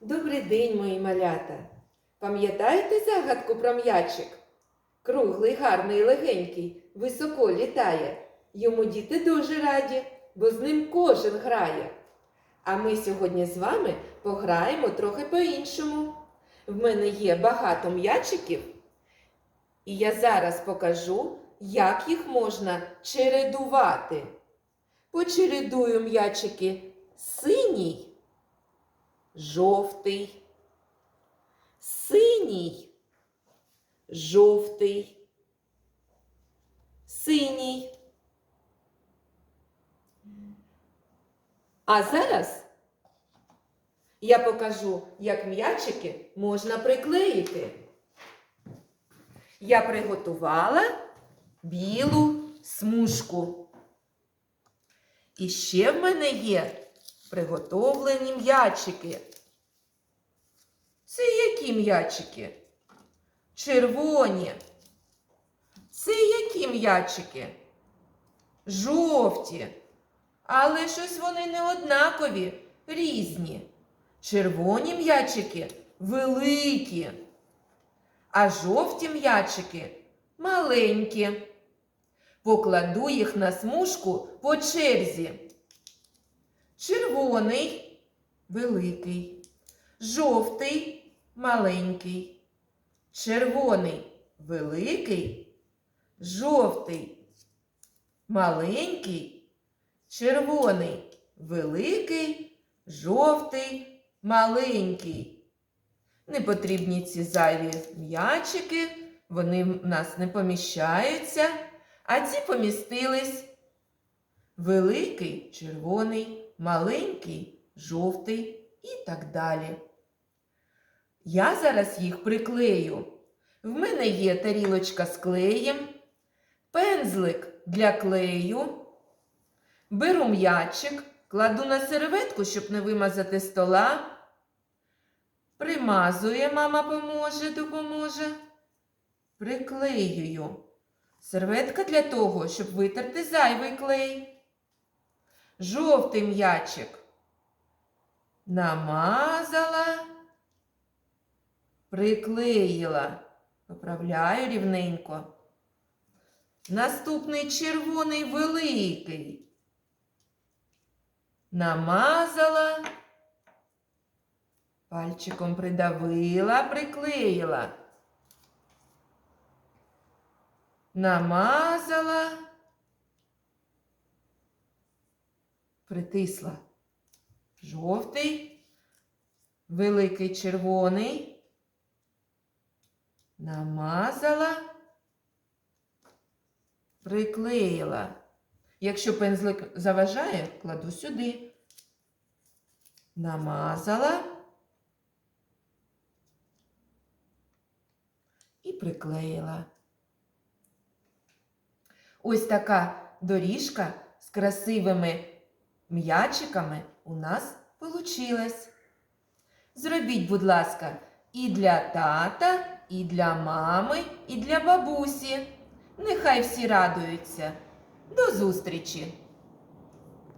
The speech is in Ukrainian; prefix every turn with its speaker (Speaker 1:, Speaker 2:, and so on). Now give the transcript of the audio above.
Speaker 1: Добрий день, мої малята. Пам'ятаєте загадку про м'ячик? Круглий, гарний, легенький, високо літає. Йому діти дуже раді, бо з ним кожен грає. А ми сьогодні з вами пограємо трохи по-іншому. В мене є багато м'ячиків, і я зараз покажу, як їх можна чередувати. Почередую м'ячики синій, жовтий, синій, жовтий, синій. А зараз я покажу, як м'ячики можна приклеїти. Я приготувала білу смужку. І ще в мене є приготовлені м'ячики. Це які м'ячики? Червоні. Це які м'ячики? Жовті. Але щось вони не однакові, різні. Червоні м'ячики великі, а жовті м'ячики маленькі. Покладу їх на смужку по черзі. Червоний великий, жовтий маленький, червоний великий, жовтий маленький, червоний великий, жовтий маленький. Не потрібні ці зайві м'ячики, вони в нас не поміщаються, а ці помістились. Великий червоний, маленький жовтий і так далі. Я зараз їх приклею. В мене є тарілочка з клеєм, пензлик для клею. Беру м'ячик, кладу на серветку, щоб не вимазати стола. Примазує, мама поможе, допоможе. Приклеюю. Серветка для того, щоб витерти зайвий клей. Жовтий м'ячик. Намазала, приклеїла. Поправляю рівненько. Наступний червоний великий. Намазала, пальчиком придавила, приклеїла. Намазала, притисла. Жовтий, великий червоний. Намазала, приклеїла. Якщо пензлик заважає, кладу сюди. Намазала і приклеїла. Ось така доріжка з красивими м'ячиками у нас получилось. Зробіть, будь ласка, і для тата, і для мами, і для бабусі. Нехай всі радуються. До зустрічі!